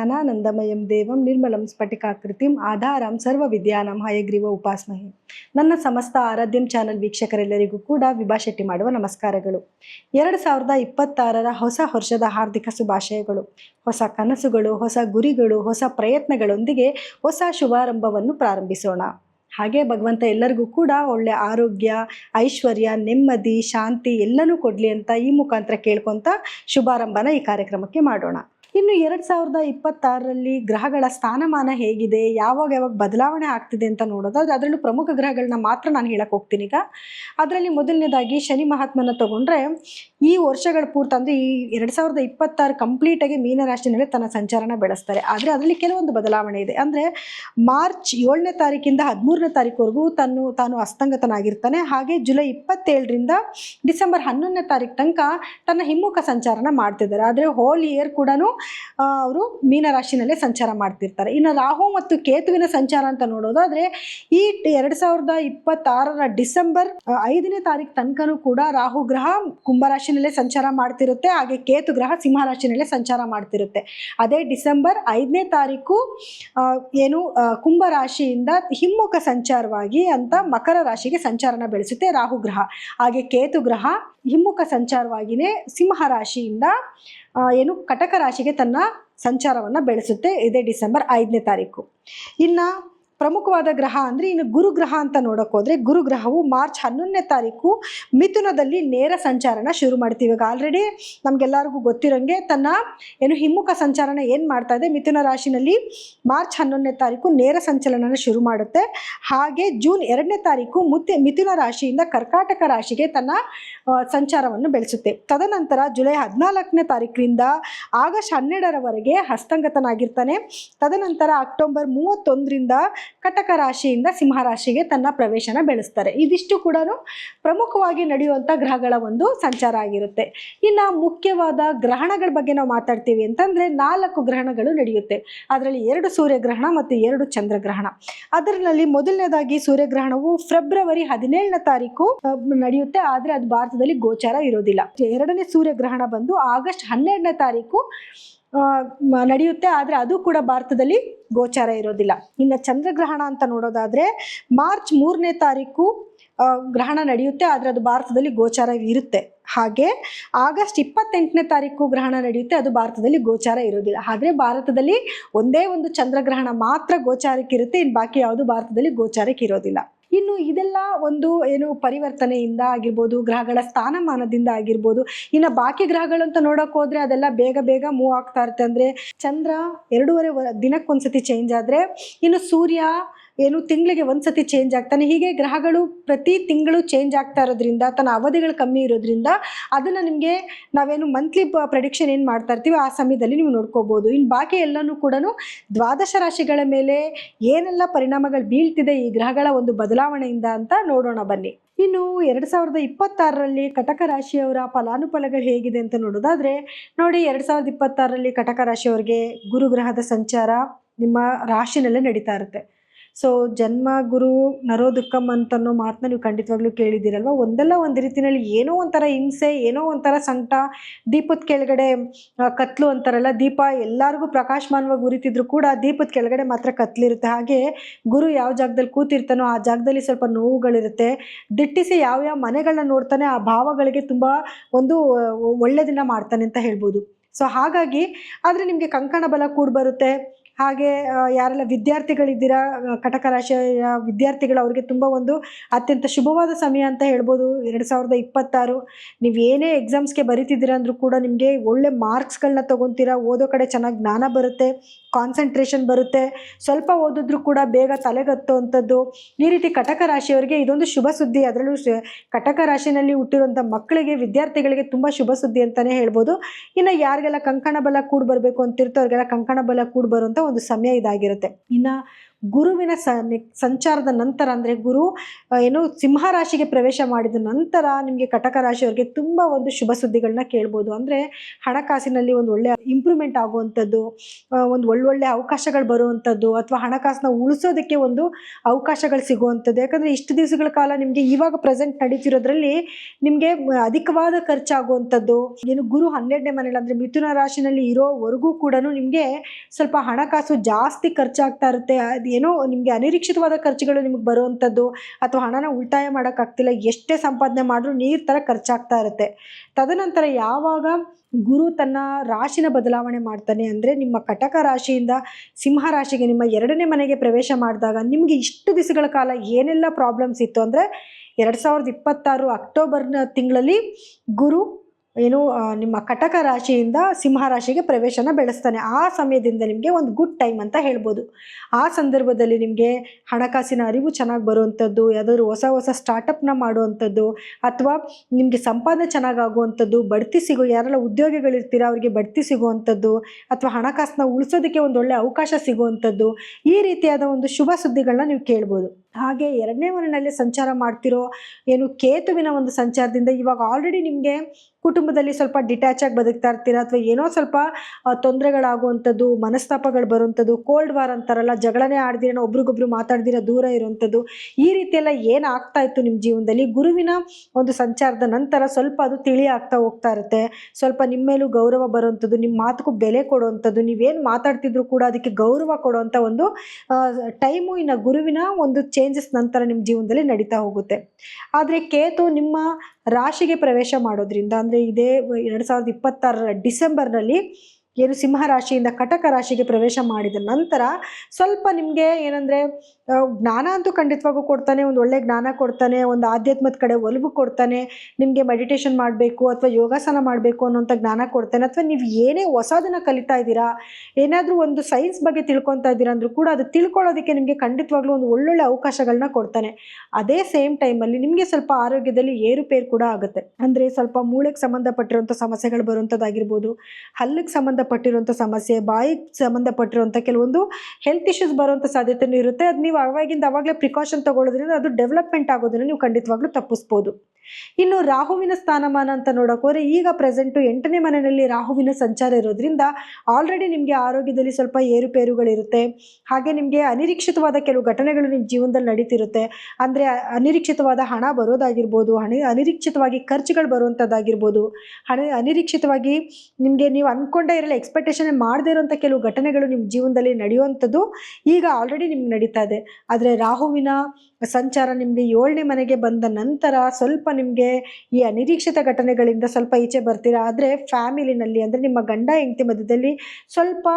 ಜ್ಞಾನಾನಂದಮಯಂ ದೇವಂ ನಿರ್ಮಲಂ ಸ್ಫಟಿಕಾಕೃತಿಂ ಆಧಾರಂ ಸರ್ವ ವಿದ್ಯಾನಂ ಹಯಗ್ರೀವ ಉಪಾಸ್ಮಹಿ. ನನ್ನ ಸಮಸ್ತ ಆರಾಧ್ಯಂ ಚಾನಲ್ ವೀಕ್ಷಕರೆಲ್ಲರಿಗೂ ಕೂಡ ವಿಭಾ ಶೆಟ್ಟಿ ಮಾಡುವ ನಮಸ್ಕಾರಗಳು. ಎರಡು ಸಾವಿರದ ಇಪ್ಪತ್ತಾರರ ಹೊಸ ವರ್ಷದ ಹಾರ್ದಿಕ ಶುಭಾಶಯಗಳು. ಹೊಸ ಕನಸುಗಳು, ಹೊಸ ಗುರಿಗಳು, ಹೊಸ ಪ್ರಯತ್ನಗಳೊಂದಿಗೆ ಹೊಸ ಶುಭಾರಂಭವನ್ನು ಪ್ರಾರಂಭಿಸೋಣ. ಹಾಗೆ ಭಗವಂತ ಎಲ್ಲರಿಗೂ ಕೂಡ ಒಳ್ಳೆ ಆರೋಗ್ಯ, ಐಶ್ವರ್ಯ, ನೆಮ್ಮದಿ, ಶಾಂತಿ ಎಲ್ಲನೂ ಕೊಡಲಿ ಅಂತ ಈ ಮುಖಾಂತರ ಕೇಳ್ಕೊತ ಶುಭಾರಂಭನ ಈ ಕಾರ್ಯಕ್ರಮಕ್ಕೆ ಮಾಡೋಣ. ಇನ್ನು ಎರಡು ಸಾವಿರದ ಇಪ್ಪತ್ತಾರರಲ್ಲಿ ಗ್ರಹಗಳ ಸ್ಥಾನಮಾನ ಹೇಗಿದೆ, ಯಾವಾಗ ಯಾವಾಗ ಬದಲಾವಣೆ ಆಗ್ತಿದೆ ಅಂತ ನೋಡೋದಾದ್ರೆ ಅದರಲ್ಲೂ ಪ್ರಮುಖ ಗ್ರಹಗಳನ್ನ ಮಾತ್ರ ನಾನು ಹೇಳಕ್ಕೆ ಹೋಗ್ತೀನಿ ಈಗ. ಅದರಲ್ಲಿ ಮೊದಲನೇದಾಗಿ ಶನಿ ಮಹಾತ್ಮನ ತಗೊಂಡ್ರೆ ಈ ವರ್ಷಗಳ ಪೂರ್ತಿ ಅಂದರೆ ಈ ಎರಡು ಸಾವಿರದ ಇಪ್ಪತ್ತಾರು ಕಂಪ್ಲೀಟಾಗಿ ಮೀನರಾಶಿನಲ್ಲಿ ತನ್ನ ಸಂಚಾರನ ಬೆಳೆಸ್ತಾರೆ. ಆದರೆ ಅದರಲ್ಲಿ ಕೆಲವೊಂದು ಬದಲಾವಣೆ ಇದೆ. ಅಂದರೆ ಮಾರ್ಚ್ ಏಳನೇ ತಾರೀಕಿಂದ ಹದಿಮೂರನೇ ತಾರೀಕುವರೆಗೂ ತಾನು ತಾನು ಅಸ್ತಂಗತನಾಗಿರ್ತಾನೆ. ಹಾಗೆ ಜುಲೈ ಇಪ್ಪತ್ತೇಳರಿಂದ ಡಿಸೆಂಬರ್ ಹನ್ನೊಂದನೇ ತಾರೀಕು ತನಕ ತನ್ನ ಹಿಮ್ಮುಖ ಸಂಚಾರನ ಮಾಡ್ತಿದ್ದಾರೆ. ಆದರೆ ಹೋಲ್ ಇಯರ್ ಕೂಡ ಅವರು ಮೀನರಾಶಿನಲ್ಲೇ ಸಂಚಾರ ಮಾಡ್ತಿರ್ತಾರೆ. ಇನ್ನು ರಾಹು ಮತ್ತು ಕೇತುವಿನ ಸಂಚಾರ ಅಂತ ನೋಡೋದಾದ್ರೆ ಈ ಎರಡು ಸಾವಿರದ ಇಪ್ಪತ್ತಾರರ ಡಿಸೆಂಬರ್ ಐದನೇ ತಾರೀಕು ತನಕನೂ ಕೂಡ ರಾಹು ಗ್ರಹ ಕುಂಭರಾಶಿನಲ್ಲೇ ಸಂಚಾರ ಮಾಡ್ತಿರುತ್ತೆ, ಹಾಗೆ ಕೇತು ಗ್ರಹ ಸಿಂಹ ರಾಶಿನಲ್ಲೇ ಸಂಚಾರ ಮಾಡ್ತಿರುತ್ತೆ. ಅದೇ ಡಿಸೆಂಬರ್ ಐದನೇ ತಾರೀಕು ಏನು ಕುಂಭ ರಾಶಿಯಿಂದ ಹಿಮ್ಮುಖ ಸಂಚಾರವಾಗಿ ಅಂತ ಮಕರ ರಾಶಿಗೆ ಸಂಚಾರನ ಬೆಳೆಸುತ್ತೆ ರಾಹು ಗ್ರಹ. ಹಾಗೆ ಕೇತು ಗ್ರಹ ಹಿಮ್ಮುಖ ಸಂಚಾರವಾಗಿಯೇ ಸಿಂಹ ರಾಶಿಯಿಂದ ಏನು ಕಟಕ ರಾಶಿಗೆ ತನ್ನ ಸಂಚಾರವನ್ನು ಬೆಳೆಸುತ್ತೆ ಇದೇ ಡಿಸೆಂಬರ್ ಐದನೇ ತಾರೀಕು. ಇನ್ನು ಪ್ರಮುಖವಾದ ಗ್ರಹ ಅಂದರೆ ಇನ್ನು ಗುರುಗ್ರಹ ಅಂತ ನೋಡೋಕೆ ಹೋದರೆ ಗುರುಗ್ರಹವು ಮಾರ್ಚ್ ಹನ್ನೊಂದನೇ ತಾರೀಕು ಮಿಥುನದಲ್ಲಿ ನೇರ ಸಂಚಾರನ ಶುರು ಮಾಡ್ತೀವಿ. ಈಗ ಆಲ್ರೆಡಿ ನಮಗೆಲ್ಲರಿಗೂ ಗೊತ್ತಿರೋಂಗೆ ತನ್ನ ಏನು ಹಿಮ್ಮುಖ ಸಂಚಾರನ ಏನು ಮಾಡ್ತಾ ಇದೆ? ಮಿಥುನ ರಾಶಿನಲ್ಲಿ ಮಾರ್ಚ್ ಹನ್ನೊಂದನೇ ತಾರೀಕು ನೇರ ಸಂಚಲನನ ಶುರು ಮಾಡುತ್ತೆ. ಹಾಗೆ ಜೂನ್ ಎರಡನೇ ತಾರೀಕು ಮುತ್ತೆ ಮಿಥುನ ರಾಶಿಯಿಂದ ಕರ್ಕಾಟಕ ರಾಶಿಗೆ ತನ್ನ ಸಂಚಾರವನ್ನು ಬೆಳೆಸುತ್ತೆ. ತದನಂತರ ಜುಲೈ ಹದಿನಾಲ್ಕನೇ ತಾರೀಕಿನಿಂದ ಆಗಸ್ಟ್ ಹನ್ನೆರಡರವರೆಗೆ ಹಸ್ತಂಗತನಾಗಿರ್ತಾನೆ. ತದನಂತರ ಅಕ್ಟೋಬರ್ ಮೂವತ್ತೊಂದರಿಂದ ಕಟಕ ರಾಶಿಯಿಂದ ಸಿಂಹ ರಾಶಿಗೆ ತನ್ನ ಪ್ರವೇಶನ ಬೆಳೆಸ್ತಾರೆ. ಇದಿಷ್ಟು ಕೂಡ ಪ್ರಮುಖವಾಗಿ ನಡೆಯುವಂಥ ಗ್ರಹಗಳ ಒಂದು ಸಂಚಾರ ಆಗಿರುತ್ತೆ. ಇನ್ನು ಮುಖ್ಯವಾದ ಗ್ರಹಣಗಳ ಬಗ್ಗೆ ನಾವು ಮಾತಾಡ್ತೀವಿ ಅಂತಂದರೆ ನಾಲ್ಕು ಗ್ರಹಣಗಳು ನಡೆಯುತ್ತೆ. ಅದರಲ್ಲಿ ಎರಡು ಸೂರ್ಯಗ್ರಹಣ ಮತ್ತು ಎರಡು ಚಂದ್ರಗ್ರಹಣ. ಅದರಲ್ಲಿ ಮೊದಲನೇದಾಗಿ ಸೂರ್ಯಗ್ರಹಣವು ಫೆಬ್ರವರಿ ಹದಿನೇಳನೇ ತಾರೀಕು ನಡೆಯುತ್ತೆ. ಆದರೆ ಅದು ಭಾರತದಲ್ಲಿ ಗೋಚಾರ ಇರೋದಿಲ್ಲ. ಎರಡನೇ ಸೂರ್ಯಗ್ರಹಣ ಬಂದು ಆಗಸ್ಟ್ ಹನ್ನೆರಡನೇ ತಾರೀಕು ನಡೆಯುತ್ತೆ, ಆದರೆ ಅದು ಕೂಡ ಭಾರತದಲ್ಲಿ ಗೋಚಾರ ಇರೋದಿಲ್ಲ. ಇನ್ನು ಚಂದ್ರಗ್ರಹಣ ಅಂತ ನೋಡೋದಾದರೆ ಮಾರ್ಚ್ ಮೂರನೇ ತಾರೀಕು ಗ್ರಹಣ ನಡೆಯುತ್ತೆ, ಆದರೆ ಅದು ಭಾರತದಲ್ಲಿ ಗೋಚಾರ ಇರುತ್ತೆ. ಹಾಗೆ ಆಗಸ್ಟ್ ಇಪ್ಪತ್ತೆಂಟನೇ ತಾರೀಕು ಗ್ರಹಣ ನಡೆಯುತ್ತೆ, ಅದು ಭಾರತದಲ್ಲಿ ಗೋಚಾರ ಇರೋದಿಲ್ಲ. ಆದರೆ ಭಾರತದಲ್ಲಿ ಒಂದೇ ಒಂದು ಚಂದ್ರಗ್ರಹಣ ಮಾತ್ರ ಗೋಚಾರಕ್ಕಿರುತ್ತೆ ಇನ್ನು ಬಾಕಿ ಯಾವುದು ಭಾರತದಲ್ಲಿ ಗೋಚಾರಕ್ಕೆ ಇರೋದಿಲ್ಲ. ಇನ್ನು ಇದೆಲ್ಲ ಒಂದು ಏನು ಪರಿವರ್ತನೆಯಿಂದ ಆಗಿರ್ಬೋದು, ಗ್ರಹಗಳ ಸ್ಥಾನಮಾನದಿಂದ ಆಗಿರ್ಬೋದು, ಇನ್ನು ಬಾಕಿ ಗ್ರಹಗಳು ಅಂತ ನೋಡೋಕೆ ಹೋದ್ರೆ ಅದೆಲ್ಲ ಬೇಗ ಬೇಗ ಮೂವ್ ಆಗ್ತಾ ಇರುತ್ತೆ. ಅಂದರೆ ಚಂದ್ರ ಎರಡೂವರೆ ದಿನಕ್ಕೊಂದ್ಸತಿ ಚೇಂಜ್ ಆದರೆ ಇನ್ನು ಸೂರ್ಯ ಏನು ತಿಂಗಳಿಗೆ ಒಂದ್ಸತಿ ಚೇಂಜ್ ಆಗ್ತಾನೆ. ಹೀಗೆ ಗ್ರಹಗಳು ಪ್ರತಿ ತಿಂಗಳು ಚೇಂಜ್ ಆಗ್ತಾ ಇರೋದ್ರಿಂದ, ತನ್ನ ಅವಧಿಗಳು ಕಮ್ಮಿ ಇರೋದ್ರಿಂದ ಅದನ್ನು ನಿಮಗೆ ನಾವೇನು ಮಂತ್ಲಿ ಪ್ರೆಡಿಕ್ಷನ್ ಏನು ಮಾಡ್ತಾ ಇರ್ತೀವಿ ಆ ಸಮಯದಲ್ಲಿ ನೀವು ನೋಡ್ಕೋಬೋದು. ಇನ್ನು ಬಾಕಿ ಎಲ್ಲನೂ ಕೂಡ ದ್ವಾದಶ ರಾಶಿಗಳ ಮೇಲೆ ಏನೆಲ್ಲ ಪರಿಣಾಮಗಳು ಬೀಳ್ತಿದೆ ಈ ಗ್ರಹಗಳ ಒಂದು ಬದಲಾವಣೆಯಿಂದ ಅಂತ ನೋಡೋಣ ಬನ್ನಿ. ಇನ್ನು ಎರಡು ಸಾವಿರದ ಇಪ್ಪತ್ತಾರರಲ್ಲಿ ಕಟಕ ರಾಶಿಯವರ ಫಲಾನುಫಲಗಳು ಹೇಗಿದೆ ಅಂತ ನೋಡೋದಾದರೆ, ನೋಡಿ ಎರಡು ಸಾವಿರದ ಇಪ್ಪತ್ತಾರರಲ್ಲಿ ಕಟಕ ರಾಶಿಯವರಿಗೆ ಗುರುಗ್ರಹದ ಸಂಚಾರ ನಿಮ್ಮ ರಾಶಿನಲ್ಲೇ ನಡೀತಾ ಇರುತ್ತೆ. ಸೊ ಜನ್ಮ, ಗುರು, ನರೋ ಅಂತ ಅನ್ನೋ ಮಾತನ್ನ ನೀವು ಖಂಡಿತವಾಗ್ಲೂ ಕೇಳಿದ್ದೀರಲ್ವ? ಒಂದಲ್ಲ ಒಂದು ರೀತಿಯಲ್ಲಿ ಏನೋ ಒಂಥರ ಹಿಂಸೆ, ಏನೋ ಒಂಥರ ಸಂಕಟ ದೀಪದ ಕೆಳಗಡೆ ಕತ್ಲು ಅಂತಾರಲ್ಲ, ದೀಪ ಎಲ್ಲರಿಗೂ ಪ್ರಕಾಶಮಾನವಾಗಿ ಉರಿತಿದ್ರು ಕೂಡ ದೀಪದ ಕೆಳಗಡೆ ಮಾತ್ರ ಕತ್ಲಿರುತ್ತೆ. ಹಾಗೆ ಗುರು ಯಾವ ಜಾಗದಲ್ಲಿ ಕೂತಿರ್ತಾನೋ ಆ ಜಾಗದಲ್ಲಿ ಸ್ವಲ್ಪ ನೋವುಗಳಿರುತ್ತೆ. ದಿಟ್ಟಿಸಿ ಯಾವ ಯಾವ ಮನೆಗಳನ್ನ ನೋಡ್ತಾನೆ ಆ ಭಾವಗಳಿಗೆ ತುಂಬ ಒಂದು ಒಳ್ಳೆಯದನ್ನ ಮಾಡ್ತಾನೆ ಅಂತ ಹೇಳ್ಬೋದು. ಸೊ ಹಾಗಾಗಿ ಆದರೆ ನಿಮಗೆ ಕಂಕಣ ಬಲ ಕೂಡ ಬರುತ್ತೆ ಹಾಗೆ ಯಾರೆಲ್ಲ ವಿದ್ಯಾರ್ಥಿಗಳಿದ್ದೀರಾ ಕಟಕ ರಾಶಿಯ ವಿದ್ಯಾರ್ಥಿಗಳು, ಅವರಿಗೆ ತುಂಬ ಒಂದು ಅತ್ಯಂತ ಶುಭವಾದ ಸಮಯ ಅಂತ ಹೇಳ್ಬೋದು. ಎರಡು ಸಾವಿರದ ಇಪ್ಪತ್ತಾರು, ನೀವು ಏನೇ ಎಕ್ಸಾಮ್ಸ್ಗೆ ಬರಿತಿದ್ದೀರಾ ಅಂದರೂ ಕೂಡ ನಿಮಗೆ ಒಳ್ಳೆ ಮಾರ್ಕ್ಸ್ಗಳನ್ನ ತೊಗೊತೀರಾ, ಓದೋ ಕಡೆ ಚೆನ್ನಾಗಿ ಜ್ಞಾನ ಬರುತ್ತೆ. ಕಾನ್ಸಂಟ್ರೇಷನ್ ಬರುತ್ತೆ. ಸ್ವಲ್ಪ ಓದಿದ್ರೂ ಕೂಡ ಬೇಗ ತಲೆಗತ್ತುವಂಥದ್ದು. ಈ ರೀತಿ ಕಟಕ ರಾಶಿಯವರಿಗೆ ಇದೊಂದು ಶುಭ ಸುದ್ದಿ. ಅದರಲ್ಲೂ ಕಟಕ ರಾಶಿನಲ್ಲಿ ಹುಟ್ಟಿರುವಂಥ ಮಕ್ಕಳಿಗೆ, ವಿದ್ಯಾರ್ಥಿಗಳಿಗೆ ತುಂಬ ಶುಭ ಸುದ್ದಿ ಅಂತಲೇ ಹೇಳ್ಬೋದು. ಇನ್ನು ಯಾರಿಗೆಲ್ಲ ಕಂಕಣ ಬಲ ಕೂಡ ಬರಬೇಕು ಅಂತಿರ್ತೋ ಅವ್ರಿಗೆಲ್ಲ ಕಂಕಣ ಬಲ ಕೂಡಿ ಬರುವಂಥ ಒಂದು ಸಮಯ ಇದಾಗಿರುತ್ತೆ. ಇನ್ನು ಗುರುವಿನ ಸಂಚಾರದ ನಂತರ ಅಂದರೆ ಗುರು ಏನು ಸಿಂಹ ರಾಶಿಗೆ ಪ್ರವೇಶ ಮಾಡಿದ ನಂತರ ನಿಮಗೆ ಕಟಕ ರಾಶಿಯವರಿಗೆ ತುಂಬ ಒಂದು ಶುಭ ಸುದ್ದಿಗಳನ್ನ ಕೇಳ್ಬೋದು. ಅಂದರೆ ಹಣಕಾಸಿನಲ್ಲಿ ಒಂದು ಒಳ್ಳೆಯ ಇಂಪ್ರೂವ್ಮೆಂಟ್ ಆಗುವಂಥದ್ದು ಒಂದು ಒಳ್ಳೊಳ್ಳೆ ಅವಕಾಶಗಳು ಬರುವಂಥದ್ದು ಅಥವಾ ಹಣಕಾಸನ್ನ ಉಳಿಸೋದಕ್ಕೆ ಒಂದು ಅವಕಾಶಗಳು ಸಿಗುವಂಥದ್ದು. ಯಾಕಂದರೆ ಇಷ್ಟು ದಿವಸಗಳ ಕಾಲ ನಿಮಗೆ ಇವಾಗ ಪ್ರೆಸೆಂಟ್ ನಡೀತಿರೋದ್ರಲ್ಲಿ ನಿಮಗೆ ಅಧಿಕವಾದ ಖರ್ಚಾಗುವಂಥದ್ದು. ಏನು ಗುರು ಹನ್ನೆರಡನೇ ಮನೇಲಿ ಅಂದರೆ ಮಿಥುನ ರಾಶಿನಲ್ಲಿ ಇರೋವರೆಗೂ ಕೂಡ ನಿಮಗೆ ಸ್ವಲ್ಪ ಹಣಕಾಸು ಜಾಸ್ತಿ ಖರ್ಚಾಗ್ತಾ ಇರುತ್ತೆ. ಅದೇನೋ ನಿಮಗೆ ಅನಿರೀಕ್ಷಿತವಾದ ಖರ್ಚುಗಳು ನಿಮಗೆ ಬರುವಂಥದ್ದು ಅಥವಾ ಹಣನ ಉಳಿತಾಯ ಮಾಡೋಕ್ಕಾಗ್ತಿಲ್ಲ, ಎಷ್ಟೇ ಸಂಪಾದನೆ ಮಾಡಿದ್ರು ನೀರು ಥರ ಖರ್ಚಾಗ್ತಾ ಇರುತ್ತೆ. ತದನಂತರ ಯಾವಾಗ ಗುರು ತನ್ನ ರಾಶಿನ ಬದಲಾವಣೆ ಮಾಡ್ತಾನೆ ಅಂದರೆ ನಿಮ್ಮ ಕಟಕ ರಾಶಿಯಿಂದ ಸಿಂಹ ರಾಶಿಗೆ ನಿಮ್ಮ ಎರಡನೇ ಮನೆಗೆ ಪ್ರವೇಶ ಮಾಡಿದಾಗ ನಿಮಗೆ ಇಷ್ಟು ದಿವಸಗಳ ಕಾಲ ಏನೆಲ್ಲ ಪ್ರಾಬ್ಲಮ್ಸ್ ಇತ್ತು ಅಂದರೆ ಎರಡು ಸಾವಿರದ ಇಪ್ಪತ್ತಾರು ಅಕ್ಟೋಬರ್ನ ತಿಂಗಳಲ್ಲಿ ಗುರು ಏನು ನಿಮ್ಮ ಕಟಕ ರಾಶಿಯಿಂದ ಸಿಂಹ ರಾಶಿಗೆ ಪ್ರವೇಶನ ಬೆಳೆಸ್ತಾನೆ. ಆ ಸಮಯದಿಂದ ನಿಮಗೆ ಒಂದು ಗುಡ್ ಟೈಮ್ ಅಂತ ಹೇಳ್ಬೋದು. ಆ ಸಂದರ್ಭದಲ್ಲಿ ನಿಮಗೆ ಹಣಕಾಸಿನ ಅರಿವು ಚೆನ್ನಾಗಿ ಬರುವಂಥದ್ದು ಯಾವುದಾದ್ರು ಹೊಸ ಹೊಸ ಸ್ಟಾರ್ಟಪ್ನ ಮಾಡುವಂಥದ್ದು ಅಥವಾ ನಿಮಗೆ ಸಂಪಾದನೆ ಚೆನ್ನಾಗಾಗುವಂಥದ್ದು ಬಡ್ತಿ ಸಿಗೋ, ಯಾರೆಲ್ಲ ಉದ್ಯೋಗಿಗಳಿರ್ತೀರ ಅವರಿಗೆ ಬಡ್ತಿ ಸಿಗುವಂಥದ್ದು ಅಥವಾ ಹಣಕಾಸನ್ನ ಉಳಿಸೋದಕ್ಕೆ ಒಂದು ಒಳ್ಳೆ ಅವಕಾಶ ಸಿಗುವಂಥದ್ದು ಈ ರೀತಿಯಾದ ಒಂದು ಶುಭ ಸುದ್ದಿಗಳನ್ನ ನೀವು ಕೇಳ್ಬೋದು. ಹಾಗೆ ಎರಡನೇ ಮನೆಯಲ್ಲಿ ಸಂಚಾರ ಮಾಡ್ತಿರೋ ಏನು ಕೇತುವಿನ ಒಂದು ಸಂಚಾರದಿಂದ ಇವಾಗ ಆಲ್ರೆಡಿ ನಿಮಗೆ ಕುಟುಂಬದಲ್ಲಿ ಸ್ವಲ್ಪ ಡಿಟ್ಯಾಚ್ ಆಗಿ ಬದುಕ್ತಾ ಇರ್ತೀರ? ಅಥವಾ ಏನೋ ಸ್ವಲ್ಪ ತೊಂದರೆಗಳಾಗುವಂಥದ್ದು, ಮನಸ್ತಾಪಗಳು ಬರುವಂಥದ್ದು ಕೋಲ್ಡ್ ವಾರ್ ಅಂತಾರಲ್ಲ, ಜಗಳನೇ ಆಡ್ದಿರ, ಒಬ್ರಿಗೊಬ್ರು ಮಾತಾಡ್ದಿರ ದೂರ ಇರುವಂಥದ್ದು, ಈ ರೀತಿಯೆಲ್ಲ ಏನು ಆಗ್ತಾ ಇತ್ತು ನಿಮ್ಮ ಜೀವನದಲ್ಲಿ? ಗುರುವಿನ ಒಂದು ಸಂಚಾರದ ನಂತರ ಸ್ವಲ್ಪ ಅದು ತಿಳಿ ಆಗ್ತಾ ಹೋಗ್ತಾ ಇರುತ್ತೆ. ಸ್ವಲ್ಪ ನಿಮ್ಮ ಮೇಲೂ ಗೌರವ ಬರುವಂಥದ್ದು ನಿಮ್ಮ ಮಾತುಗೂ ಬೆಲೆ ಕೊಡುವಂಥದ್ದು, ನೀವೇನು ಮಾತಾಡ್ತಿದ್ರು ಕೂಡ ಅದಕ್ಕೆ ಗೌರವ ಕೊಡುವಂಥ ಒಂದು ಟೈಮು ಇನ್ನು ಗುರುವಿನ ಒಂದು ಚೇಂಜಸ್ ನಂತರ ನಿಮ್ಮ ಜೀವನದಲ್ಲಿ ನಡೀತಾ ಹೋಗುತ್ತೆ. ಆದರೆ ಕೇತು ನಿಮ್ಮ ರಾಶಿಗೆ ಪ್ರವೇಶ ಮಾಡೋದ್ರಿಂದ, ಅಂದರೆ ಇದೇ ಎರಡು ಸಾವಿರದ ಇಪ್ಪತ್ತಾರರ ಡಿಸೆಂಬರ್ನಲ್ಲಿ ಏನು ಸಿಂಹ ರಾಶಿಯಿಂದ ಕಟಕ ರಾಶಿಗೆ ಪ್ರವೇಶ ಮಾಡಿದ ನಂತರ ಸ್ವಲ್ಪ ನಿಮಗೆ ಏನಂದರೆ ಜ್ಞಾನ ಅಂತೂ ಖಂಡಿತವಾಗೂ ಕೊಡ್ತಾನೆ, ಒಂದು ಒಳ್ಳೆ ಜ್ಞಾನ ಕೊಡ್ತಾನೆ, ಒಂದು ಆಧ್ಯಾತ್ಮದ ಕಡೆ ಒಲವು ಕೊಡ್ತಾನೆ, ನಿಮಗೆ ಮೆಡಿಟೇಷನ್ ಮಾಡಬೇಕು ಅಥವಾ ಯೋಗಾಸನ ಮಾಡಬೇಕು ಅನ್ನೋಂಥ ಜ್ಞಾನ ಕೊಡ್ತಾನೆ, ಅಥವಾ ನೀವು ಏನೇ ಹೊಸದನ್ನು ಕಲಿತಾ ಇದ್ದೀರಾ, ಏನಾದರೂ ಒಂದು ಸೈನ್ಸ್ ಬಗ್ಗೆ ತಿಳ್ಕೊತಾ ಇದ್ದೀರಾ ಅಂದರೂ ಕೂಡ ಅದು ತಿಳ್ಕೊಳ್ಳೋದಕ್ಕೆ ನಿಮಗೆ ಖಂಡಿತವಾಗ್ಲೂ ಒಂದು ಒಳ್ಳೊಳ್ಳೆ ಅವಕಾಶಗಳನ್ನ ಕೊಡ್ತಾನೆ. ಅದೇ ಸೇಮ್ ಟೈಮಲ್ಲಿ ನಿಮಗೆ ಸ್ವಲ್ಪ ಆರೋಗ್ಯದಲ್ಲಿ ಏರುಪೇರು ಕೂಡ ಆಗುತ್ತೆ. ಅಂದರೆ ಸ್ವಲ್ಪ ಮೂಳೆಗೆ ಸಂಬಂಧಪಟ್ಟಿರುವಂಥ ಸಮಸ್ಯೆಗಳು ಬರುವಂಥದ್ದಾಗಿರ್ಬೋದು, ಹಲ್ಲಿಗೆ ಸಂಬಂಧಪಟ್ಟಿರುವಂಥ ಸಮಸ್ಯೆ, ಬಾಯಿಗೆ ಸಂಬಂಧಪಟ್ಟಿರುವಂಥ ಕೆಲವೊಂದು ಹೆಲ್ತ್ ಇಶ್ಯೂಸ್ ಬರುವಂಥ ಸಾಧ್ಯತೆಯೂ ಇರುತ್ತೆ, ಅದು ನೀವು ಅವಾಗಿಂದ ಅವಾಗಲೇ ಪ್ರಿಕಾಷನ್ ತಗೊಳ್ಳೋದ್ರಿಂದ ಅದು ಡೆವಲಪ್ಮೆಂಟ್ ಆಗೋದನ್ನು ನೀವು ಖಂಡಿತವಾಗ್ಲೂ ತಪ್ಪಿಸ್ಬೋದು. ಇನ್ನು ರಾಹುವಿನ ಸ್ಥಾನಮಾನ ಅಂತ ನೋಡೋಕೆ ಹೋದ್ರೆ ಈಗ ಪ್ರೆಸೆಂಟು ಎಂಟನೇ ಮನೆಯಲ್ಲಿ ರಾಹುವಿನ ಸಂಚಾರ ಇರೋದ್ರಿಂದ ಆಲ್ರೆಡಿ ನಿಮಗೆ ಆರೋಗ್ಯದಲ್ಲಿ ಸ್ವಲ್ಪ ಏರುಪೇರುಗಳಿರುತ್ತೆ. ಹಾಗೆ ನಿಮಗೆ ಅನಿರೀಕ್ಷಿತವಾದ ಕೆಲವು ಘಟನೆಗಳು ನಿಮ್ಮ ಜೀವನದಲ್ಲಿ ನಡೀತಿರುತ್ತೆ. ಅಂದರೆ ಅನಿರೀಕ್ಷಿತವಾದ ಹಣ ಬರೋದಾಗಿರ್ಬೋದು, ಹಣ ಅನಿರೀಕ್ಷಿತವಾಗಿ ಖರ್ಚುಗಳು ಬರುವಂಥದ್ದಾಗಿರ್ಬೋದು ಹಣ ಅನಿರೀಕ್ಷಿತವಾಗಿ ನಿಮಗೆ ನೀವು ಅಂದ್ಕೊಂಡೇ ಇರಲ್ಲ ಎಕ್ಸ್ಪೆಕ್ಟೇಷನ್ ಮಾಡದೇ ಇರೋಂಥ ಕೆಲವು ಘಟನೆಗಳು ನಿಮ್ಮ ಜೀವನದಲ್ಲಿ ನಡೆಯುವಂಥದ್ದು ಈಗ ಆಲ್ರೆಡಿ ನಿಮ್ಗೆ ನಡೀತಾ ಇದೆ. ಆದರೆ ರಾಹುವಿನ ಸಂಚಾರ ನಿಮಗೆ ಏಳನೇ ಮನೆಗೆ ಬಂದ ನಂತರ ಸ್ವಲ್ಪ ನಿಮಗೆ ಈ ಅನಿರೀಕ್ಷಿತ ಘಟನೆಗಳಿಂದ ಸ್ವಲ್ಪ ಈಚೆ ಬರ್ತೀರಾ? ಆದರೆ ಫ್ಯಾಮಿಲಿನಲ್ಲಿ ಅಂದರೆ ನಿಮ್ಮ ಗಂಡ ಹೆಂಡತಿ ಮಧ್ಯದಲ್ಲಿ ಸ್ವಲ್ಪ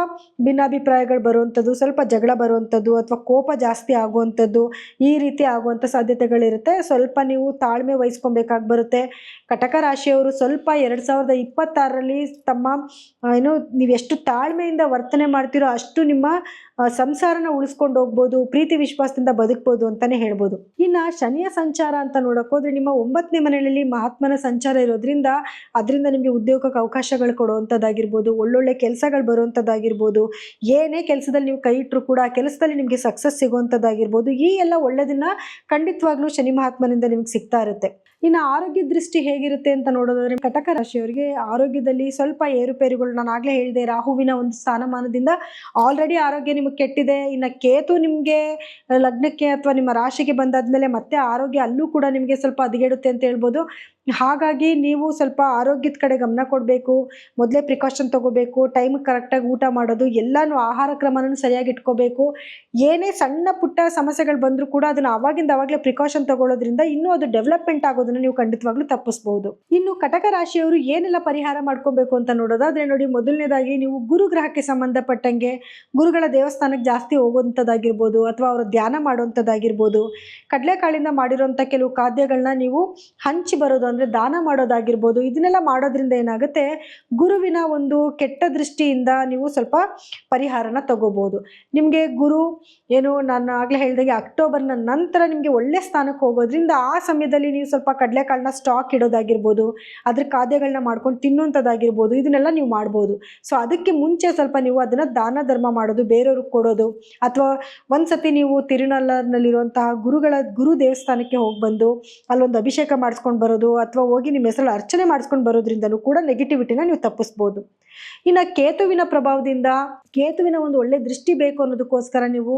ಭಿನ್ನಾಭಿಪ್ರಾಯಗಳು ಬರುವಂಥದ್ದು, ಸ್ವಲ್ಪ ಜಗಳ ಬರುವಂಥದ್ದು ಅಥವಾ ಕೋಪ ಜಾಸ್ತಿ ಆಗುವಂಥದ್ದು ಈ ರೀತಿ ಆಗುವಂಥ ಸಾಧ್ಯತೆಗಳಿರುತ್ತೆ. ಸ್ವಲ್ಪ ನೀವು ತಾಳ್ಮೆ ವಹಿಸ್ಕೊಬೇಕಾಗಿ ಬರುತ್ತೆ. ಕಟಕ ರಾಶಿಯವರು ಸ್ವಲ್ಪ ಎರಡು ಸಾವಿರದ ಇಪ್ಪತ್ತಾರರಲ್ಲಿ ತಮ್ಮ ಏನು ನೀವು ಎಷ್ಟು ತಾಳ್ಮೆಯಿಂದ ವರ್ತನೆ ಮಾಡ್ತೀರೋ ಅಷ್ಟು ನಿಮ್ಮ ಸಂಸಾರನ ಉಳಿಸ್ಕೊಂಡು ಹೋಗ್ಬೋದು, ಪ್ರೀತಿ ವಿಶ್ವಾಸದಿಂದ ಬದುಕ್ಬೋದು ಅಂತಾನೆ ಹೇಳ್ಬೋದು. ಇನ್ನ ಶನಿಯ ಸಂಚಾರ ಅಂತ ನೋಡಕ್ ಹೋದ್ರೆ ನಿಮ್ಮ ಒಂಬತ್ತನೇ ಮನೆಯಲ್ಲಿ ಮಹಾತ್ಮನ ಸಂಚಾರ ಇರೋದ್ರಿಂದ ಅದರಿಂದ ನಿಮಗೆ ಉದ್ಯೋಗಕ್ಕೆ ಅವಕಾಶಗಳು ಕೊಡುವಂಥದ್ದಾಗಿರ್ಬೋದು, ಒಳ್ಳೊಳ್ಳೆ ಕೆಲಸಗಳು ಬರುವಂಥದ್ದಾಗಿರ್ಬೋದು, ಏನೇ ಕೆಲಸದಲ್ಲಿ ನೀವು ಕೈ ಇಟ್ಟರು ಕೂಡ ಕೆಲಸದಲ್ಲಿ ನಿಮಗೆ ಸಕ್ಸಸ್ ಸಿಗುವಂಥದ್ದಾಗಿರ್ಬೋದು, ಈ ಎಲ್ಲ ಒಳ್ಳೆದನ್ನ ಖಂಡಿತವಾಗ್ಲೂ ಶನಿ ಮಹಾತ್ಮನಿಂದ ನಿಮ್ಗೆ ಸಿಗ್ತಾ ಇರುತ್ತೆ. ಇನ್ನು ಆರೋಗ್ಯ ದೃಷ್ಟಿ ಹೇಗಿರುತ್ತೆ ಅಂತ ನೋಡೋದಾದ್ರೆ ಕಟಕ ರಾಶಿಯವರಿಗೆ ಆರೋಗ್ಯದಲ್ಲಿ ಸ್ವಲ್ಪ ಏರುಪೇರುಗಳು ನಾನು ಆಗಲೇ ಹೇಳಿದೆ, ರಾಹುವಿನ ಒಂದು ಸ್ಥಾನಮಾನದಿಂದ ಆಲ್ರೆಡಿ ಆರೋಗ್ಯ ನಿಮಗೆ ಕೆಟ್ಟಿದೆ. ಇನ್ನು ಕೇತು ನಿಮಗೆ ಲಗ್ನಕ್ಕೆ ಅಥವಾ ನಿಮ್ಮ ರಾಶಿಗೆ ಬಂದಾದ್ಮೇಲೆ ಮತ್ತೆ ಆರೋಗ್ಯ ಅಲ್ಲೂ ಕೂಡ ನಿಮಗೆ ಸ್ವಲ್ಪ ಹದಗೆಡುತ್ತೆ ಅಂತ ಹೇಳ್ಬೋದು. ಹಾಗಾಗಿ ನೀವು ಸ್ವಲ್ಪ ಆರೋಗ್ಯದ ಕಡೆ ಗಮನ ಕೊಡಬೇಕು, ಮೊದಲೇ ಪ್ರಿಕಾಷನ್ ತಗೋಬೇಕು ಟೈಮ್ ಕರೆಕ್ಟಾಗಿ ಊಟ ಮಾಡೋದು, ಎಲ್ಲನೂ ಆಹಾರ ಕ್ರಮನೂ ಸರಿಯಾಗಿ ಇಟ್ಕೋಬೇಕು. ಏನೇ ಸಣ್ಣ ಪುಟ್ಟ ಸಮಸ್ಯೆಗಳು ಬಂದರೂ ಕೂಡ ಅದನ್ನು ಅವಾಗಿಂದ ಆವಾಗಲೇ ಪ್ರಿಕಾಷನ್ ತಗೊಳ್ಳೋದ್ರಿಂದ ಇನ್ನೂ ಅದು ಡೆವಲಪ್ಮೆಂಟ್ ಆಗೋದನ್ನು ನೀವು ಖಂಡಿತವಾಗ್ಲೂ ತಪ್ಪಿಸ್ಬೋದು. ಇನ್ನು ಕಟಕ ರಾಶಿಯವರು ಏನೆಲ್ಲ ಪರಿಹಾರ ಮಾಡ್ಕೋಬೇಕು ಅಂತ ನೋಡೋದಾದರೆ ನೋಡಿ ಮೊದಲನೇದಾಗಿ ನೀವು ಗುರುಗ್ರಹಕ್ಕೆ ಸಂಬಂಧಪಟ್ಟಂಗೆ ಗುರುಗಳ ದೇವಸ್ಥಾನಕ್ಕೆ ಜಾಸ್ತಿ ಹೋಗುವಂಥದ್ದಾಗಿರ್ಬೋದು ಅಥವಾ ಅವರು ಧ್ಯಾನ ಮಾಡುವಂಥದ್ದಾಗಿರ್ಬೋದು, ಕಡಲೆಕಾಳಿಂದ ಮಾಡಿರೋಂಥ ಕೆಲವು ಖಾದ್ಯಗಳನ್ನ ನೀವು ಹಂಚಿ ಬರೋದು ಅಂದರೆ ದಾನ ಮಾಡೋದಾಗಿರ್ಬೋದು, ಇದನ್ನೆಲ್ಲ ಮಾಡೋದ್ರಿಂದ ಏನಾಗುತ್ತೆ? ಗುರುವಿನ ಒಂದು ಕೆಟ್ಟ ದೃಷ್ಟಿಯಿಂದ ನೀವು ಸ್ವಲ್ಪ ಪರಿಹಾರನ ತಗೋಬೋದು. ನಿಮಗೆ ಗುರು, ಏನು ನಾನು ಆಗಲೇ ಹೇಳಿದಾಗೆ ಅಕ್ಟೋಬರ್ನ ನಂತರ ನಿಮಗೆ ಒಳ್ಳೆ ಸ್ಥಾನಕ್ಕೆ ಹೋಗೋದ್ರಿಂದ ಆ ಸಮಯದಲ್ಲಿ ನೀವು ಸ್ವಲ್ಪ ಕಡಲೆಕಾಳನ್ನ ಸ್ಟಾಕ್ ಇಡೋದಾಗಿರ್ಬೋದು, ಅದ್ರ ಖಾದ್ಯಗಳನ್ನ ಮಾಡ್ಕೊಂಡು ತಿನ್ನುವಂಥದ್ದಾಗಿರ್ಬೋದು, ಇದನ್ನೆಲ್ಲ ನೀವು ಮಾಡ್ಬೋದು. ಸೊ ಅದಕ್ಕೆ ಮುಂಚೆ ಸ್ವಲ್ಪ ನೀವು ಅದನ್ನು ದಾನ ಧರ್ಮ ಮಾಡೋದು, ಬೇರೆಯವ್ರಿಗೆ ಕೊಡೋದು, ಅಥವಾ ಒಂದ್ಸತಿ ನೀವು ತಿರುನಲ್ಲರ್ನಲ್ಲಿರುವಂತಹ ಗುರುಗಳ, ಗುರು ದೇವಸ್ಥಾನಕ್ಕೆ ಹೋಗಿ ಬಂದು ಅಲ್ಲೊಂದು ಅಭಿಷೇಕ ಮಾಡಿಸ್ಕೊಂಡು ಬರೋದು ಅಥವಾ ಹೋಗಿ ನಿಮ್ಮ ಹೆಸರಲ್ಲಿ ಅರ್ಚನೆ ಮಾಡಿಸ್ಕೊಂಡು ಬರೋದ್ರಿಂದಲೂ ಕೂಡ ನೆಗೆಟಿವಿಟಿನ ನೀವು ತಪ್ಪಿಸ್ಬೋದು. ಇನ್ನು ಕೇತುವಿನ ಪ್ರಭಾವದಿಂದ ಕೇತುವಿನ ಒಂದು ಒಳ್ಳೆ ದೃಷ್ಟಿ ಬೇಕು ಅನ್ನೋದಕ್ಕೋಸ್ಕರ ನೀವು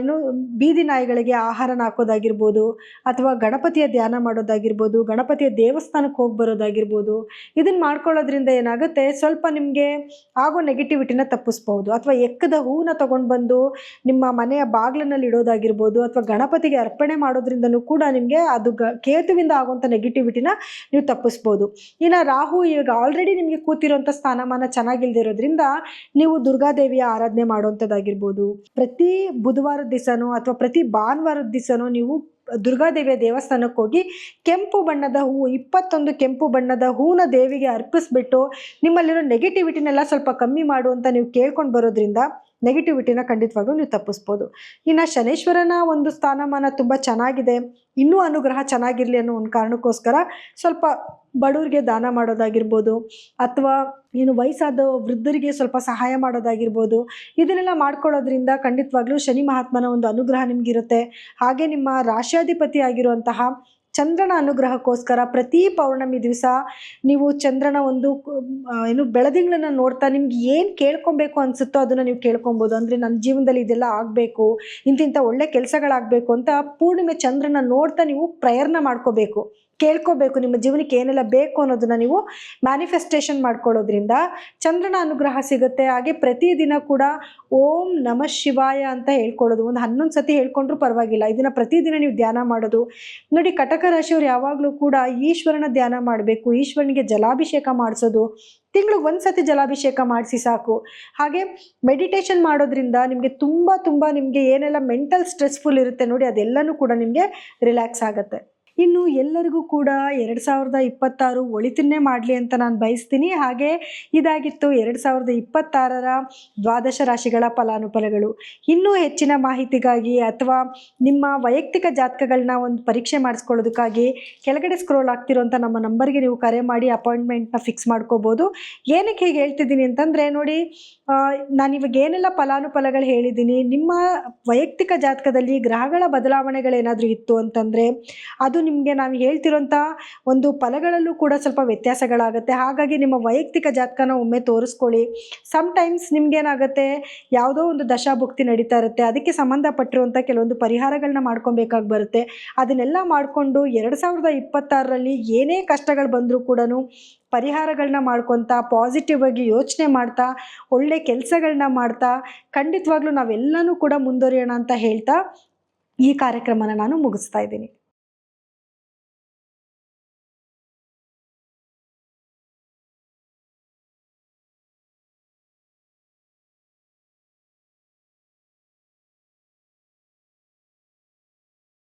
ಏನು ಬೀದಿ ನಾಯಿಗಳಿಗೆ ಆಹಾರನ ಹಾಕೋದಾಗಿರ್ಬೋದು, ಅಥವಾ ಗಣಪತಿಯ ಧ್ಯಾನ ಮಾಡೋದಾಗಿರ್ಬೋದು, ಗಣಪತಿಯ ದೇವಸ್ಥಾನಕ್ಕೆ ಹೋಗಿ ಬರೋದಾಗಿರ್ಬೋದು ಇದನ್ನು ಮಾಡ್ಕೊಳ್ಳೋದ್ರಿಂದ ಏನಾಗುತ್ತೆ, ಸ್ವಲ್ಪ ನಿಮಗೆ ಆಗೋ ನೆಗೆಟಿವಿಟಿನ ತಪ್ಪಿಸ್ಬೋದು ಅಥವಾ ಎಕ್ಕದ ಹೂವನ್ನ ತೊಗೊಂಡು ಬಂದು ನಿಮ್ಮ ಮನೆಯ ಬಾಗಿಲಿನಲ್ಲಿ ಇಡೋದಾಗಿರ್ಬೋದು, ಅಥವಾ ಗಣಪತಿಗೆ ಅರ್ಪಣೆ ಮಾಡೋದ್ರಿಂದನೂ ಕೂಡ ನಿಮಗೆ ಅದು ಕೇತುವಿಂದ ಆಗುವಂಥ ನೆಗೆಟಿವಿಟಿನ ನೀವು ತಪ್ಪಿಸ್ಬೋದು. ಇನ್ನು ರಾಹು ಈಗ ಆಲ್ರೆಡಿ ನಿಮಗೆ ಕೂತಿರೋಂಥ ಸ್ಥಾನಮಾನ ಚೆನ್ನಾಗಿಲ್ದಿರೋದ್ರಿಂದ ನೀವು ದುರ್ಗಾದೇವಿಯ ಆರಾಧನೆ ಮಾಡುವಂಥದ್ದಾಗಿರ್ಬೋದು ಪ್ರತಿ ಬುಧವಾರದ ದಿವಸನೋ ಅಥವಾ ಪ್ರತಿ ಭಾನುವಾರದ ದಿವಸನೋ ನೀವು ದುರ್ಗಾದೇವಿಯ ದೇವಸ್ಥಾನಕ್ಕೆ ಹೋಗಿ ಕೆಂಪು ಬಣ್ಣದ ಹೂವು ಇಪ್ಪತ್ತೊಂದು ಕೆಂಪು ಬಣ್ಣದ ಹೂವನ್ನ ದೇವಿಗೆ ಅರ್ಪಿಸ್ಬಿಟ್ಟು ನಿಮ್ಮಲ್ಲಿರೋ ನೆಗೆಟಿವಿಟಿನೆಲ್ಲ ಸ್ವಲ್ಪ ಕಮ್ಮಿ ಮಾಡು ಅಂತ ನೀವು ಕೇಳ್ಕೊಂಡು ಬರೋದ್ರಿಂದ ನೆಗೆಟಿವಿಟಿನ ಖಂಡಿತವಾಗ್ಲೂ ನೀವು ತಪ್ಪಿಸ್ಬೋದು. ಇನ್ನು ಶನೇಶ್ವರನ ಒಂದು ಸ್ಥಾನಮಾನ ತುಂಬ ಚೆನ್ನಾಗಿದೆ. ಇನ್ನೂ ಅನುಗ್ರಹ ಚೆನ್ನಾಗಿರಲಿ ಅನ್ನೋ ಒಂದು ಕಾರಣಕ್ಕೋಸ್ಕರ ಸ್ವಲ್ಪ ಬಡವ್ರಿಗೆ ದಾನ ಮಾಡೋದಾಗಿರ್ಬೋದು, ಅಥವಾ ಏನು ವಯಸ್ಸಾದ ವೃದ್ಧರಿಗೆ ಸ್ವಲ್ಪ ಸಹಾಯ ಮಾಡೋದಾಗಿರ್ಬೋದು, ಇದನ್ನೆಲ್ಲ ಮಾಡ್ಕೊಳ್ಳೋದ್ರಿಂದ ಖಂಡಿತವಾಗ್ಲೂ ಶನಿ ಮಹಾತ್ಮನ ಒಂದು ಅನುಗ್ರಹ ನಿಮಗಿರುತ್ತೆ. ಹಾಗೆ ನಿಮ್ಮ ರಾಶ್ಯಾಧಿಪತಿ ಆಗಿರುವಂತಹ ಚಂದ್ರನ ಅನುಗ್ರಹಕ್ಕೋಸ್ಕರ ಪ್ರತಿ ಪೌರ್ಣಮಿ ದಿವಸ ನೀವು ಚಂದ್ರನ ಒಂದು ಏನು ಬೆಳದಿಂಗಳನ್ನ ನೋಡ್ತಾ ನಿಮ್ಗೆ ಏನು ಕೇಳ್ಕೊಬೇಕು ಅನಿಸುತ್ತೋ ಅದನ್ನು ನೀವು ಕೇಳ್ಕೊಬೋದು. ಅಂದರೆ ನನ್ನ ಜೀವನದಲ್ಲಿ ಇದೆಲ್ಲ ಆಗಬೇಕು ಇಂತಿಂಥ ಒಳ್ಳೆ ಕೆಲಸಗಳಾಗಬೇಕು ಅಂತ ಪೂರ್ಣಿಮೆ ಚಂದ್ರನ ನೋಡ್ತಾ ನೀವು ಪ್ರಯತ್ನ ಮಾಡ್ಕೋಬೇಕು. ಕೇಳ್ಕೋಬೇಕು, ನಿಮ್ಮ ಜೀವನಕ್ಕೆ ಏನೆಲ್ಲ ಬೇಕು ಅನ್ನೋದನ್ನ ನೀವು ಮ್ಯಾನಿಫೆಸ್ಟೇಷನ್ ಮಾಡ್ಕೊಳ್ಳೋದ್ರಿಂದ ಚಂದ್ರನ ಅನುಗ್ರಹ ಸಿಗುತ್ತೆ. ಹಾಗೆ ಪ್ರತಿದಿನ ಕೂಡ ಓಂ ನಮ ಶಿವಾಯ ಅಂತ ಹೇಳ್ಕೊಳ್ಳೋದು. ಒಂದು ಹನ್ನೊಂದು ಸತಿ ಹೇಳ್ಕೊಂಡ್ರೂ ಪರವಾಗಿಲ್ಲ. ಇದನ್ನು ಪ್ರತಿದಿನ ನೀವು ಧ್ಯಾನ ಮಾಡೋದು. ನೋಡಿ, ಕಟಕ ರಾಶಿಯವ್ರು ಯಾವಾಗಲೂ ಕೂಡ ಈಶ್ವರನ ಧ್ಯಾನ ಮಾಡಬೇಕು. ಈಶ್ವರನಿಗೆ ಜಲಾಭಿಷೇಕ ಮಾಡಿಸೋದು. ತಿಂಗಳು ಒಂದು ಸತಿ ಜಲಾಭಿಷೇಕ ಮಾಡಿಸಿ ಸಾಕು. ಹಾಗೆ ಮೆಡಿಟೇಷನ್ ಮಾಡೋದ್ರಿಂದ ನಿಮಗೆ ತುಂಬ ತುಂಬ ನಿಮಗೆ ಏನೆಲ್ಲ ಮೆಂಟಲ್ ಸ್ಟ್ರೆಸ್ಫುಲ್ ಇರುತ್ತೆ ನೋಡಿ, ಅದೆಲ್ಲನೂ ಕೂಡ ನಿಮಗೆ ರಿಲ್ಯಾಕ್ಸ್ ಆಗುತ್ತೆ. ಇನ್ನು ಎಲ್ಲರಿಗೂ ಕೂಡ ಎರಡು ಸಾವಿರದ ಇಪ್ಪತ್ತಾರು ಒಳಿತನ್ನೇ ಮಾಡಲಿ ಅಂತ ನಾನು ಬಯಸ್ತೀನಿ. ಹಾಗೆ ಇದಾಗಿತ್ತು ಎರಡು ಸಾವಿರದ ಇಪ್ಪತ್ತಾರರ ದ್ವಾದಶ ರಾಶಿಗಳ ಫಲಾನುಫಲಗಳು. ಇನ್ನೂ ಹೆಚ್ಚಿನ ಮಾಹಿತಿಗಾಗಿ ಅಥವಾ ನಿಮ್ಮ ವೈಯಕ್ತಿಕ ಜಾತಕಗಳನ್ನ ಒಂದು ಪರೀಕ್ಷೆ ಮಾಡಿಸ್ಕೊಳ್ಳೋದಕ್ಕಾಗಿ ಕೆಳಗಡೆ ಸ್ಕ್ರೋಲ್ ಆಗ್ತಿರೋಂಥ ನಮ್ಮ ನಂಬರ್ಗೆ ನೀವು ಕರೆ ಮಾಡಿ ಅಪಾಯಿಂಟ್ಮೆಂಟ್ನ ಫಿಕ್ಸ್ ಮಾಡ್ಕೋಬೋದು. ಏನಕ್ಕೆ ಹೀಗೆ ಹೇಳ್ತಿದ್ದೀನಿ ಅಂತಂದರೆ ನೋಡಿ ಆ, ನಾನು ಇವಾಗ ಏನೆಲ್ಲ ಫಲಾನುಫಲಗಳು ಹೇಳಿದ್ದೀನಿ. ನಿಮ್ಮ ವೈಯಕ್ತಿಕ ಜಾತಕದಲ್ಲಿ ಗ್ರಹಗಳ ಬದಲಾವಣೆಗಳೇನಾದರೂ ಇತ್ತು ಅಂತಂದರೆ ಅದು ನಿಮಗೆ ನಾನು ಹೇಳ್ತಿರೋಂಥ ಒಂದು ಫಲಗಳಲ್ಲೂ ಕೂಡ ಸ್ವಲ್ಪ ವ್ಯತ್ಯಾಸಗಳಾಗುತ್ತೆ. ಹಾಗಾಗಿ ನಿಮ್ಮ ವೈಯಕ್ತಿಕ ಜಾತಕನ ಒಮ್ಮೆ ತೋರಿಸ್ಕೊಳ್ಳಿ. ಸಮ್ಟೈಮ್ಸ್ ನಿಮಗೇನಾಗುತ್ತೆ ಯಾವುದೋ ಒಂದು ದಶಾಭುಕ್ತಿ ನಡೀತಾ ಇರುತ್ತೆ. ಅದಕ್ಕೆ ಸಂಬಂಧಪಟ್ಟಿರುವಂಥ ಕೆಲವೊಂದು ಪರಿಹಾರಗಳನ್ನ ಮಾಡ್ಕೊಬೇಕಾಗಿ ಬರುತ್ತೆ. ಅದನ್ನೆಲ್ಲ ಮಾಡಿಕೊಂಡು ಎರಡು ಸಾವಿರದ ಇಪ್ಪತ್ತಾರರಲ್ಲಿ ಏನೇ ಕಷ್ಟಗಳು ಬಂದರೂ ಕೂಡ ಪರಿಹಾರಗಳನ್ನ ಮಾಡ್ಕೊತಾ ಪಾಸಿಟಿವ್ ಆಗಿ ಯೋಚನೆ ಮಾಡ್ತಾ, ಒಳ್ಳೆ ಕೆಲಸಗಳನ್ನ ಮಾಡ್ತಾ, ಖಂಡಿತವಾಗ್ಲೂ ನಾವೆಲ್ಲನೂ ಕೂಡ ಮುಂದುವರಿಯೋಣ ಅಂತ ಹೇಳ್ತಾ ಈ ಕಾರ್ಯಕ್ರಮನ ನಾನು ಮುಗಿಸ್ತಾ ಇದ್ದೀನಿ.